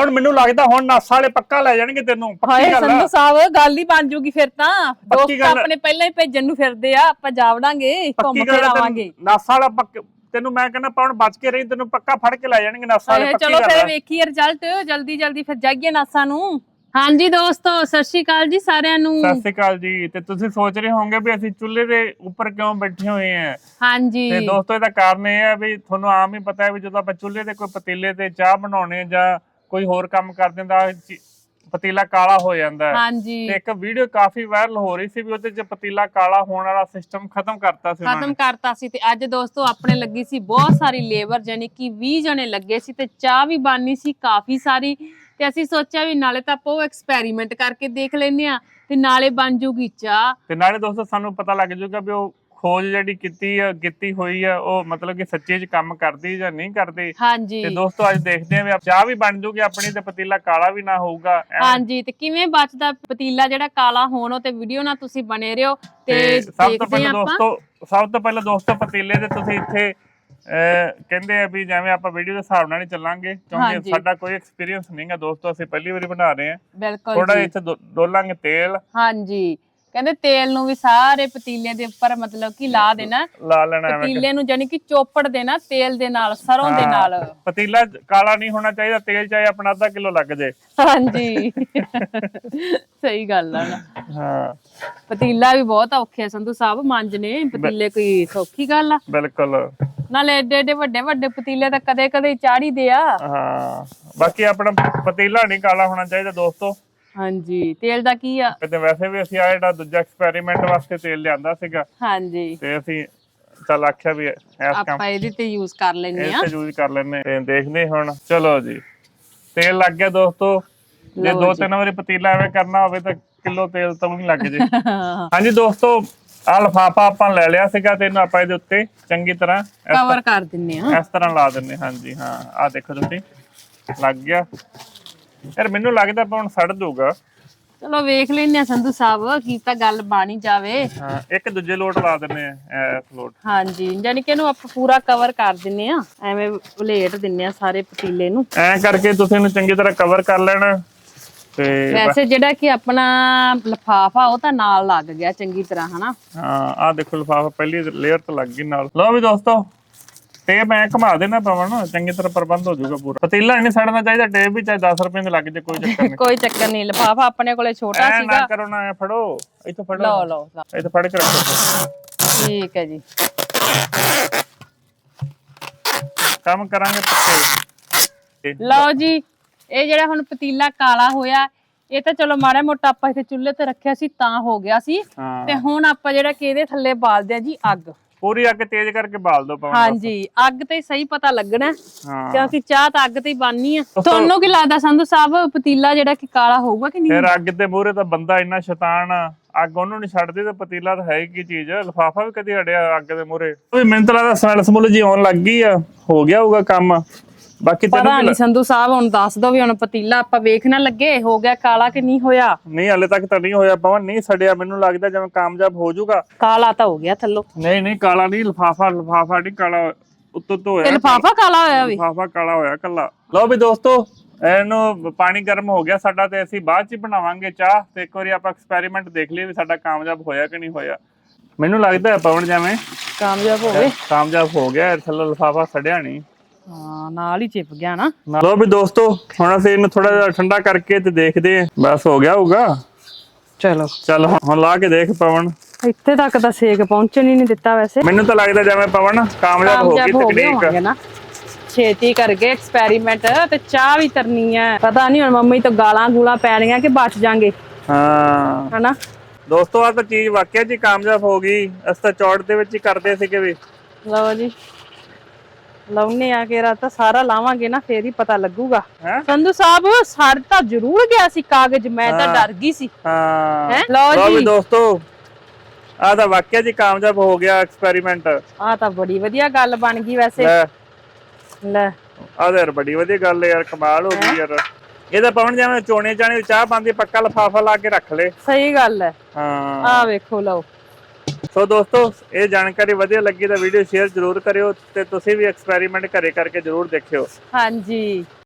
ਹੁਣ ਮੈਨੂੰ ਲੱਗਦਾ ਹੁਣ ਨਾਸਾ ਵਾਲੇ ਪੱਕਾ ਲੈ ਜਾਣਗੇ ਤੈਨੂੰ ਪੱਕੀ ਹਾਏ ਗੱਲ ਆ। ਸੰਧੂ ਸਾਹਿਬ ਗੱਲ ਹੀ ਬਣ ਜੂਗੀ ਫਿਰ ਤਾਂ। ਦੋਸਤ ਗੱਲ ਆ। ਆਪਣੇ ਪਹਿਲਾਂ ਹੀ ਭੇਜਣ ਨੂੰ ਫਿਰਦੇ ਆ ਆਪਾਂ ਜਾਵੜਾਂਗੇ ਘੁੰਮ ਪੱਕੀ ਫਿਰ ਗੱਲ ਆ, ਆਵਾਂਗੇ ਤੈਨੂੰ ਨਾਸਾ ਵਾਲਾ ਪੱਕ ਤੈਨੂੰ ਮੈਂ ਕਹਿੰਦਾ ਪਾਉਣ ਬਚ ਕੇ ਰਹੀ ਤੈਨੂੰ ਪੱਕਾ ਫੜ ਕੇ ਲੈ ਜਾਣਗੇ ਨਾਸਾ ਵਾਲੇ ਪੱਕੀ ਚਲੋ ਗੱਲ ਫਿਰ ਆ। ਵੇਖੀਏ ਰਿਜ਼ਲਟ ਜਲਦੀ ਜਲਦੀ ਫਿਰ ਜਾਈਏ ਨਾਸਾ ਨੂੰ। ਹਾਂਜੀ ਦੋਸਤੋ ਸਤਿ ਸ਼੍ਰੀ ਅਕਾਲ ਜੀ ਸਾਰਿਆਂ ਨੂੰ। ਸਤਿ ਸ਼੍ਰੀ ਅਕਾਲ ਜੀ ਤੇ ਤੁਸੀਂ ਸੋਚ ਰਹੇ ਹੋਵੋਗੇ ਵੀ ਅਸੀਂ ਚੁੱਲ੍ਹੇ ਦੇ ਉੱਪਰ ਕਿਉਂ ਬੈਠੇ ਹੋਏ ਆ? ਹਾਂਜੀ। ਤੇ ਦੋਸਤੋ ਇਹਦਾ ਕਾਰਨ ਇਹ ਹੈ ਵੀ ਤੁਹਾਨੂੰ ਆਮ ਹੀ ਪਤਾ ਹੈ ਵੀ ਜਦੋਂ ਆਪਾਂ ਚੁੱਲ੍ਹੇ ਤੇ ਕੋਈ ਪਤੀਲੇ ਤੇ ਚਾਹ ਬਣਾਉਣੇ ਜਾਂ ਕੋਈ ਹੋਰ ਕੰਮ ਕਰਦੇ ਤਾਂ ਚੀ- ਪਤੀਲਾ ਕਾਲਾ ਹੋ ਜਾਂਦਾ ਹੈ। ਹਾਂਜੀ। ਤੇ ਇੱਕ ਵੀਡੀਓ ਕਾਫੀ ਵਾਇਰਲ ਹੋ ਰਹੀ ਸੀ ਵੀ ਉਹਦੇ 'ਚ ਪਤੀਲਾ ਕਾਲਾ ਹੋਣ ਵਾਲਾ ਸਿਸਟਮ ਖਤਮ ਕਰਤਾ ਸੀ ਖਤਮ ਕਰਤਾ ਸੀ ਤੇ ਅੱਜ ਦੋਸਤੋ ਆਪਣੇ ਲੱਗੀ ਸੀ ਬਹੁਤ ਸਾਰੀ ਲੇਬਰ ਜਾਨੀ ਕਿ 20 ਜਣੇ ਲੱਗੇ ਸੀ ਤੇ ਚਾਹ ਵੀ ਬਾਨੀ ਸੀ ਕਾਫੀ ਸਾਰੀ। ਤੇ ਅਸੀਂ ਸੋਚਿਆ ਵੀ ਨਾਲੇ ਤਾਂ ਆਪਾਂ ਉਹ ਐਕਸਪੈਰੀਮੈਂਟ ਕਰਕੇ ਦੇਖ ਲੈਨੇ ਆ ਤੇ ਨਾਲੇ ਬਣ ਜੂਗੀ ਚਾਹ। ਤੇ ਨਾਲੇ ਦੋਸਤੋ ਸਾਨੂੰ ਪਤਾ ਲੱਗ ਜਾਊਗਾ ਵੀ ਉਹ ਖੋਜ ਜਿਹੜੀ ਕੀਤੀ ਆ ਕੀਤੀ ਹੋਈ ਆ ਉਹ ਮਤਲਬ ਕਿ ਸੱਚੇ 'ਚ ਕੰਮ ਕਰਦੀ ਜਾਂ ਨਹੀਂ ਕਰਦੀ? ਹਾਂਜੀ। ਤੇ ਦੋਸਤੋ ਅੱਜ ਦੇਖਦੇ ਆ ਵੀ ਚਾਹ ਵੀ ਬਣ ਜੂਗੀ ਆਪਣੀ ਤੇ ਪਤੀਲਾ ਕਾਲਾ ਵੀ ਨਾ ਹੋਊਗਾ ਹਾਂਜੀ ਤੇ ਕਿਵੇਂ ਬਚਦਾ ਪਤੀਲਾ ਜਿਹੜਾ ਕਾਲਾ ਹੋਣ ਉਹ ਤੇ ਵੀਡੀਓ ਨਾਲ ਤੁਸੀਂ ਬਣੇ ਰਹੋ ਤੇ ਸਭ ਤੋਂ ਪਹਿਲਾਂ ਦੋਸਤੋ ਸਭ ਤੋਂ ਪਹਿਲਾਂ ਦੋਸਤੋ ਪਤੀਲੇ ਦੇ ਤੁਸੀਂ ਇੱਥੇ ਕਹਿੰਦੇ ਆ ਵੀ ਜਿਵੇਂ ਆਪਾਂ ਵੀਡੀਓ ਦੇ ਹਿਸਾਬ ਨਾਲ ਹੀ ਚੱਲਾਂਗੇ ਕਿਉਂਕਿ। ਸਾਡਾ ਕੋਈ ਐਕਸਪੀਰੀਅੰਸ ਨਹੀਂਗਾ ਦੋਸਤੋ ਅਸੀਂ ਪਹਿਲੀ ਵਾਰੀ ਬਣਾ ਰਹੇ ਹਾਂ। ਬਿਲਕੁਲ ਥੋੜਾ ਇੱਥੇ ਡੋਲਾਂਗੇ ਤੇਲ। ਹਾਂਜੀ। ਕਹਿੰਦੇ ਤੇਲ ਨੂੰ ਵੀ ਸਾਰੇ ਪਤੀਲੇ ਦੇ ਉੱਪਰ ਮਤਲਬ ਕਿ ਲਾ ਦੇਣਾ। ਲਾ ਲੈਣਾ ਐਵੇਂ ਪਤੀਲੇ ਨੂੰ ਜਾਨੀ ਕਿ ਚੋਪੜ ਦੇਣਾ ਤੇਲ ਦੇ ਨਾਲ ਸਰੋਂ ਦੇ ਹਾਂ। ਨਾਲ। ਪਤੀਲਾ ਕਾਲਾ ਨਹੀਂ ਹੋਣਾ ਚਾਹੀਦਾ ਤੇਲ ਚਾਹੇ ਆਪਣਾ ਅੱਧਾ ਕਿਲੋ ਲੱਗ ਜੇ। ਹਾਂਜੀ। ਸਹੀ ਗੱਲ ਆ। ਨਾ ਹਾਂ। ਪਤੀਲਾ ਵੀ ਬਹੁਤ ਔਖੇ ਆ ਸੰਧੂ ਸਾਹਿਬ ਮਾਂਜਨੇ ਪਤੀਲੇ ਕੋਈ ਸੌਖੀ ਗੱਲ ਆ। ਬਿਲਕੁਲ। ਨਾਲੇ ਏਡੇ ਏਡੇ ਵੱਡੇ ਵੱਡੇ ਪਤੀਲੇ ਤਾਂ ਕਦੇ ਕਦੇ ਚਾੜੀ ਦੇ ਆ। ਹਾਂ। ਬਾਕੀ ਆਪਣਾ ਪਤੀਲਾ ਨਹੀਂ ਕਾਲਾ ਹੋਣਾ ਚਾਹੀਦਾ ਦੋਸਤੋ। ਹਾਂਜੀ ਤੇਲ ਦਾ ਕੀ ਆ? ਤੇ ਵੈਸੇ ਵੀ ਅਸੀਂ ਆ ਜਿਹੜਾ ਦੂਜਾ ਐਕਸਪੈਰੀਮੈਂਟ ਵਾਸਤੇ ਤੇਲ ਲਿਆਂਦਾ ਸੀਗਾ। ਹਾਂਜੀ। ਤੇ ਅਸੀਂ ਚੱਲ ਆਖਿਆ ਵੀ ਇਸ ਕੰਮ ਆਪਾਂ ਇਹਦੇ ਤੇ ਯੂਜ਼ ਕਰ ਲੈਨੇ ਆ ਤੇ ਯੂਜ਼ ਕਰ ਲੈਨੇ ਤੇ ਦੇਖਦੇ ਹੁਣ। ਚਲੋ ਜੀ। ਤੇਲ ਲੱਗ ਗਿਆ ਦੋਸਤੋ। ਜੇ ਦੋ। ਤਿੰਨ ਵਾਰੀ ਪਤੀਲਾ ਐਵੇਂ ਕਰਨਾ ਹੋਵੇ ਤਾਂ ਕਿਲੋ ਤੇਲ ਤਾਂ ਨਹੀਂ ਲੱਗ ਜੇ। ਹਾਂਜੀ ਦੋਸਤੋ ਆ ਲਫਾਫਾ ਆਪਾਂ ਲੈ ਲਿਆ ਸੀਗਾ ਤੇ ਇਹਨੂੰ ਆਪਾਂ ਇਹਦੇ ਉੱਤੇ ਚੰਗੀ ਤਰ੍ਹਾਂ ਇਸ- ਕਵਰ ਕਰ ਦਿੰਨੇ ਆ ਇਸ ਤਰ੍ਹਾਂ ਲਾ ਦਿੰਨੇ ਹਾਂਜੀ ਹਾਂ। ਆ ਦੇਖੋ ਤੁਸੀਂ। ਲੱਗ ਗਿਆ। ਯਾਰ ਮੈਨੂੰ ਲੱਗਦਾ ਆਪਾਂ ਹੁਣ ਸੜ ਦੂਗਾ ਚਲੋ ਵੇਖ ਲੈਨੇ ਆ ਸੰਧੂ ਸਾਹਿਬ ਕੀ ਤਾਂ ਗੱਲ ਬਾਣੀ ਜਾਵੇ। ਹਾਂ ਇੱਕ ਦੂਜੇ ਲੋਟ ਲਾ ਦਿੰਨੇ ਆ ਇਸ ਲੋਟ। ਹਾਂਜੀ ਯਾਨੀ ਕਿ ਇਹਨੂੰ ਆਪਾਂ ਪੂਰਾ ਕਵਰ ਕਰ ਦਿੰਨੇ ਆ ਐਵੇਂ ਵਲੇਟ ਦਿੰਨੇ ਆ ਸਾਰੇ ਪਤੀਲੇ ਨੂੰ। ਐਂ ਕਰਕੇ ਤੁਸੀਂ ਇਹਨੂੰ ਚੰਗੀ ਤਰ੍ਹਾਂ ਕਵਰ ਕਰ ਲੈਣਾ ਤੇ ਵੈਸੇ ਜਿਹੜਾ ਕਿ ਆਪਣਾ ਲਫਾਫਾ ਉਹ ਤਾਂ ਨਾਲ ਲੱਗ ਗਿਆ ਚੰਗੀ ਤਰ੍ਹਾਂ ਹਨਾ। ਹਾਂ ਆ ਦੇਖੋ ਲਿਫਾਫਾ ਪਹਿਲੀ ਲੇਅਰ ਤੇ ਲੱਗ ਗਈ ਨਾਲ। ਲਓ ਵੀ ਦੋਸਤੋ ਟੇਪ ਮੈਂ ਘੁਮਾ ਦੇਣਾ ਪਵਨ ਚੰਗੀ ਤਰ੍ਹਾਂ ਪ੍ਰਬੰਧ ਹੋ ਜਾਊਗਾ ਪੂਰਾ। ਪਤੀਲਾ ਨਹੀਂ ਸੜਨਾ ਚਾਹੀਦਾ ਟੇਪ ਵੀ ਚਾਹੇ 10 ਰੁਪਏ ਦੇ ਲੱਗ ਜੇ ਕੋਈ ਚੱਕਰ ਨਹੀਂ ਕੋਈ ਚੱਕਰ ਨਹੀਂ ਲਫਾਫਾ ਆਪਣੇ ਕੋਲੇ ਛੋਟਾ ਐ ਨਾ ਸੀਗਾ ਕਰੋ ਨਾ ਐਂ ਫੜੋ ਇੱਥੋਂ ਫੜੋ। ਲਓ ਲਓ ਲਓ। ਇੱਥੇ ਫੜ ਕੇ ਰੱਖੋ। ਠੀਕ ਹੈ ਜੀ। ਕੰਮ ਕਰਾਂਗੇ ਪੱਕੇ ਲਓ ਜੀ ਇਹ ਜਿਹੜਾ ਹੁਣ ਪਤੀਲਾ ਕਾਲਾ ਹੋਇਆ ਇਹ ਤਾਂ ਚਲੋ ਮਾੜਾ ਮੋਟਾ ਆਪਾਂ ਇੱਥੇ ਚੁੱਲ੍ਹੇ ਤੇ ਰੱਖਿਆ ਸੀ ਤਾਂ ਹੋ ਗਿਆ ਸੀ। ਹਾਂ। ਤੇ ਹੁਣ ਆਪਾਂ ਜਿਹੜਾ ਕਿ ਇਹਦੇ ਥੱਲੇ ਬਾਲਦੇ ਆ ਜੀ ਅੱਗ। ਪੂਰੀ ਅੱਗ ਤੇਜ਼ ਕਰਕੇ ਬਾਲ ਦਿਓ ਪਵਨ ਹਾਂਜੀ ਅੱਗ ਤੇ ਸਹੀ ਪਤਾ ਲੱਗਣਾ ਕਿਉਂਕਿ ਚਾਹ ਤਾਂ ਅੱਗ ਤੇ ਹੀ ਬਣਨੀ ਆ ਤੁਹਾਨੂੰ ਕੀ ਲੱਗਦਾ ਸੰਧੂ ਸਾਹਿਬ ਪਤੀਲਾ ਜਿਹੜਾ ਕਿ ਕਾਲਾ ਹੋਊਗਾ ਕਿ ਨਹੀਂ? ਫਿਰ ਅੱਗ ਦੇ ਮੂਹਰੇ ਤਾਂ ਬੰਦਾ ਇੰਨਾ ਸ਼ੈਤਾਨ ਆ ਅੱਗ ਉਹਨੂੰ ਨਹੀਂ ਛੱਡਦੀ ਤੇ ਪਤੀਲਾ ਤਾਂ ਹੈ ਕੀ ਚੀਜ਼? ਲਿਫਾਫਾ ਵੀ ਕਦੀ ਹਟਿਆ ਅੱਗ ਦੇ ਮੂਹਰੇ? ਵੀ ਮੈਨੂੰ ਤਾਂ ਲੱਗਦਾ ਸਮੈਲ ਸਮੁਲ ਜੀ ਆਉਣ ਲੱਗ ਗਈ ਆ ਹੋ ਗਿਆ ਹੋਊਗਾ ਕੰਮ। ਬਾਕੀ ਤੈਨੂੰ ਪਤਾ ਕੀ ਨਹੀਂ ਸੰਧੂ ਸਾਹਿਬ ਹੁਣ ਦੱਸ ਦੋ ਵੀ ਹੁਣ ਪਤੀਲਾ ਆਪਾਂ ਵੇਖ ਨਾ ਲੱਗੇ ਹੋ ਗਿਆ ਕਾਲਾ ਕਿ ਨਹੀਂ ਹੋਇਆ? ਨਹੀਂ ਹਲੇ ਤੱਕ ਤਾਂ ਨਹੀਂ ਹੋਇਆ ਪਵਨ ਨਹੀਂ ਸੜਿਆ। ਮੈਨੂੰ ਲੱਗਦਾ ਜਿਵੇਂ ਕਾਮਯਾਬ ਹੋ ਜਾਊਗਾ। ਕਾਲਾ ਤਾਂ ਹੋ ਗਿਆ ਥੱਲੋਂ। ਨਹੀਂ ਨਹੀਂ ਕਾਲਾ ਨਹੀਂ ਲਿਫਾਫਾ ਲਿਫਾਫਾ ਨਹੀਂ ਕਾਲਾ ਉੱਤੋਂ ਤੋਂ ਤੇ ਹੋਇਆ ਲਫਾਫਾ ਕਾਲਾ ਹੋਇਆ ਵੀ? ਲਿਫਾਫਾ ਕਾਲਾ ਹੋਇਆ ਕੱਲਾ ਲਓ ਵੀ ਦੋਸਤੋ ਇਹਨੂੰ ਪਾਣੀ ਗਰਮ ਹੋ ਗਿਆ ਸਾਡਾ ਤੇ ਅਸੀਂ ਬਾਅਦ ਚ ਹੀ ਬਣਾਵਾਂਗੇ ਚਾਹ ਤੇ ਇੱਕ ਵਾਰੀ ਆਪਾਂ ਐਕਸਪੈਰੀਮੈਂਟ ਦੇਖ ਲਈਏ ਵੀ ਸਾਡਾ ਕਾਮਯਾਬ ਹੋਇਆ ਕਿ ਨਹੀਂ ਹੋਇਆ। ਮੈਨੂੰ ਲੱਗਦਾ ਹੈ ਪਵਨ ਜਿਵੇਂ ਕਾਮਯਾਬ ਹੋ ਗਏ। ਕਾਮਯਾਬ ਹੋ ਗਿਆ ਥੱਲੇ ਲਿਫਾਫਾ ਸੜਿਆ ਨਹੀਂ। ਹਾਂ ਨਾਲ ਹੀ ਚਿਪ ਗਿਆ ਨਾ। ਲਓ ਵੀ ਦੋਸਤੋ ਹੁਣ ਅਸੀਂ ਇਹਨੂੰ ਥੋੜਾ ਜਿਹਾ ਠੰਡਾ ਕਰਕੇ ਤੇ ਦੇਖਦੇ ਹਾਂ। ਬਸ ਹੋ ਗਿਆ ਹੋਊਗਾ। ਚਲੋ। ਚੱਲ ਹੁਣ ਹੁਣ ਲਾ ਕੇ ਦੇਖ ਪਵਨ। ਇੱਥੇ ਤੱਕ ਤਾਂ ਸੇਕ ਪਹੁੰਚਣ ਹੀ ਨਹੀਂ ਦਿੱਤਾ ਵੈਸੇ। ਮੈਨੂੰ ਤਾਂ ਲੱਗਦਾ ਜਿਵੇਂ ਪਵਨ ਕਾਮਯਾਬ ਹੋ ਗਈ ਕਾਮਯਾਬ ਹੋ ਗਏ ਤਕਨੀਕ। ਹੋਵਾਂਗੇ ਨਾ। ਛੇਤੀ ਕਰਕੇ ਐਕਸਪੈਰੀਮੈਂਟ ਤੇ ਚਾਹ ਵੀ ਤਰਨੀ ਹੈ। ਪਤਾ ਨਹੀਂ ਹੁਣ ਮੰਮੀ ਤੋਂ ਗਾਲਾਂ ਗੂਲਾਂ ਪੈਣੀਆਂ ਕਿ ਬਚ ਜਾਾਂਗੇ। ਹਾਂ। ਹਨਾ? ਦੋਸਤੋ ਆ ਤਾਂ ਚੀਜ਼ ਵਾਕਿਆ ਜੀ ਕਾਮਯਾਬ ਹੋ ਗਈ। ਅਸੀਂ ਤਾਂ ਚੌੜ ਦੇ ਵਿੱਚ ਹੀ ਕਰਦੇ ਸੀਗੇ ਵੀ। ਲਓ ਜੀ। ਲਾਉਨੇ ਆ ਕੇ ਰਾਤ ਸਾਰਾ ਲਾਵਾਂਗੇ ਨਾ ਫੇਰ ਹੀ ਪਤਾ ਲੱਗੂਗਾ। ਹੈਂ? ਸੰਧੂ ਸਾਹਿਬ ਸੜ ਤਾਂ ਜ਼ਰੂਰ ਗਿਆ ਸੀ ਕਾਗਜ਼ ਮੈਂ ਤਾਂ ਡਰ ਗਈ ਸੀ। ਹਾਂ। ਹੈਂ? ਲਓ ਲਓ ਵੀ ਜੀ। ਦੋਸਤੋ ਆ ਤਾਂ ਵਾਕਿਆ ਜੀ ਕਾਮਯਾਬ ਹੋ ਗਿਆ ਐਕਸਪੈਰੀਮੈਂਟ। ਆ ਤਾਂ ਬੜੀ ਵਧੀਆ ਗੱਲ ਬਣ ਗਈ ਵੈਸੇ। ਲੈ। ਲੈ। ਆ ਤਾਂ ਯਾਰ ਬੜੀ ਵਧੀਆ ਗੱਲ ਯਾਰ ਕਮਾਲ ਹੋ ਗਈ ਯਾਰ। ਇਹਦਾ ਪਵਨ ਜਿਵੇਂ ਚੋਣੇ ਚਾਣੇ ਚਾਹ ਪਾਉਂਦੀ ਪੱਕਾ ਲਫਾਫਾ ਲਾ ਕੇ ਰੱਖ ਲੈ। ਸਹੀ ਗੱਲ ਹੈ। ਹਾਂ। ਆ ਵੇਖੋ ਲਓ। ਸੋ ਦੋਸਤੋ, ਇਹ ਜਾਣਕਾਰੀ ਵਧੀਆ ਲੱਗੀ ਤਾਂ ਵੀਡੀਓ ਸ਼ੇਅਰ ਜ਼ਰੂਰ ਕਰਿਓ ਤੇ ਤੁਸੀਂ ਵੀ ਐਕਸਪੈਰੀਮੈਂਟ ਘਰੇ ਕਰਕੇ ਜ਼ਰੂਰ ਦੇਖਿਓ। ਹਾਂਜੀ।